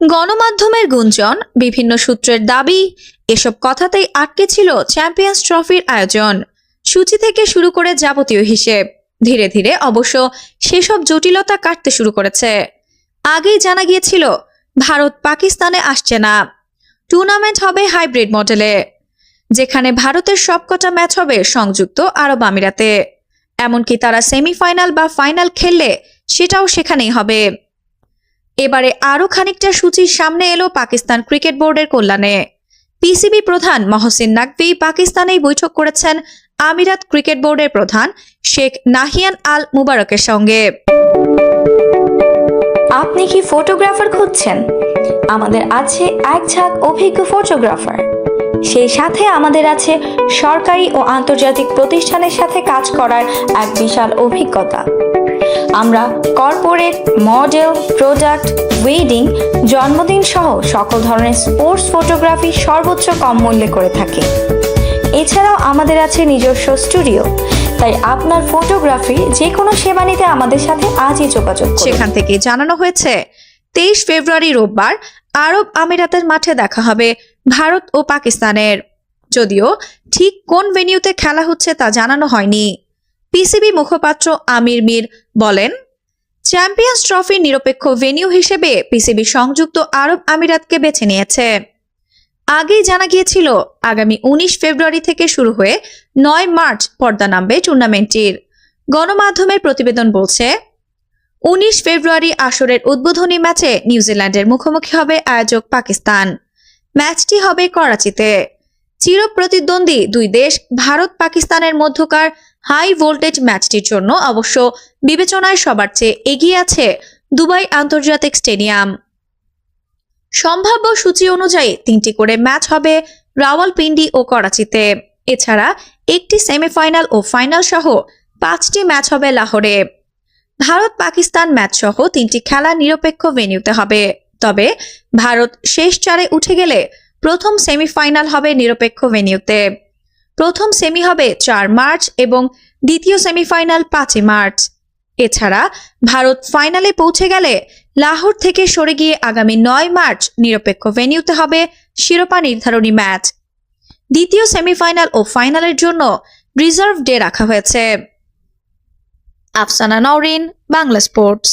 গণমাধ্যমের গুঞ্জন, বিভিন্ন সূত্রের দাবি, এসব কথাতেই আটকে ছিল চ্যাম্পিয়ন্স ট্রফির আয়োজন। সূচি থেকে শুরু করে যাবতীয় হিসেব। ধীরে ধীরে অবশ্য সেসব জটিলতা কাটতে শুরু করেছে। আগেই জানা গিয়েছিল, ভারত পাকিস্তানে আসছে না। টুর্নামেন্ট হবে হাইব্রিড মডেলে, যেখানে ভারতের সবকটা ম্যাচ হবে সংযুক্ত আরব আমিরাতে। এমনকি তারা সেমিফাইনাল বা ফাইনাল খেললে সেটাও সেখানেই হবে। এবারে আরও খানিকটা সূচির সামনে এলো পাকিস্তান ক্রিকেট বোর্ডের কল্যাণে। পিসিবি প্রধান মহসিন নাকভি পাকিস্তানেই বৈঠক করেছেন আমিরাত ক্রিকেট বোর্ডের প্রধান শেখ নাহিয়ান আল মুবারকের সঙ্গে। আপনি কি ফটোগ্রাফার খুঁজছেন? আমাদের আছে এক ঝাঁক অভিজ্ঞ ফটোগ্রাফার। সেই সাথে আমাদের আছে সরকারি ও আন্তর্জাতিক প্রতিষ্ঠানের সাথে কাজ করার এক বিশাল অভিজ্ঞতা। আমরা কর্পোরেট মডেল প্রোডাক্ট ওয়েডিং জন্মদিন সহ সকল ধরনের স্পোর্টস ফটোগ্রাফি সর্বোচ্চ কম মূল্যে করে থাকি। এছাড়াও আমাদের আছে নিজস্ব স্টুডিও তাই আপনার ফটোগ্রাফি যে কোনো সেবা নিতে আমাদের সাথে আজই যোগাযোগ সেখান থেকে জানানো হয়েছে, তেইশ ফেব্রুয়ারি রোববার আরব আমিরাতের মাঠে দেখা হবে ভারত ও পাকিস্তানের। যদিও ঠিক কোন ভেন্যুতে খেলা হচ্ছে তা জানানো হয়নি। পিসিবি মুখপাত্র আমির মির বলেন, চ্যাম্পিয়ন্স ট্রফির নিরপেক্ষ ভেন্যু হিসেবে পিসিবি সংযুক্ত আরব আমিরাতকে বেছে নিয়েছে। আগেই জানা গিয়েছিল, আগামী উনিশ ফেব্রুয়ারি থেকে শুরু হয়ে নয় মার্চ পর্দা নামবে টুর্নামেন্টটির। গণমাধ্যমের প্রতিবেদন বলছে, উনিশ ফেব্রুয়ারি আসরের উদ্বোধনী ম্যাচে নিউজিল্যান্ডের মুখোমুখি হবে আয়োজক পাকিস্তান। ম্যাচটি হবে করাচিতে। চিরপ্রতিদ্বন্দ্বী দুই দেশ, ভারত, পাকিস্তানের মধ্যকার হাই ভোল্টেজ ম্যাচটির জন্য অবশ্য বিবেচনায় সবার চেয়ে এগিয়ে আছে দুবাই আন্তর্জাতিক স্টেডিয়াম। সম্ভাব্য সূচি অনুযায়ী তিনটি করে ম্যাচ হবে রাওয়ালপিন্ডি ও করাচিতে। এছাড়া একটি সেমিফাইনাল ও ফাইনাল সহ পাঁচটি ম্যাচ হবে লাহোরে। ভারত পাকিস্তান ম্যাচ সহ তিনটি খেলা নিরপেক্ষ ভেন্যুতে হবে। তবে ভারত শেষ চারে উঠে গেলে প্রথম সেমিফাইনাল হবে নিরপেক্ষ ভেন্যুতে। প্রথম সেমি হবে চার মার্চ এবং দ্বিতীয় সেমিফাইনাল পাঁচই মার্চ। এছাড়া ভারত ফাইনালে পৌঁছে গেলে লাহোর থেকে সরে গিয়ে আগামী নয় মার্চ নিরপেক্ষ ভেন্যুতে হবে শিরোপা নির্ধারণী ম্যাচ। দ্বিতীয় সেমিফাইনাল ও ফাইনালের জন্য রিজার্ভ ডে রাখা হয়েছে। আফসানা নওরিন, বাংলা স্পোর্টস।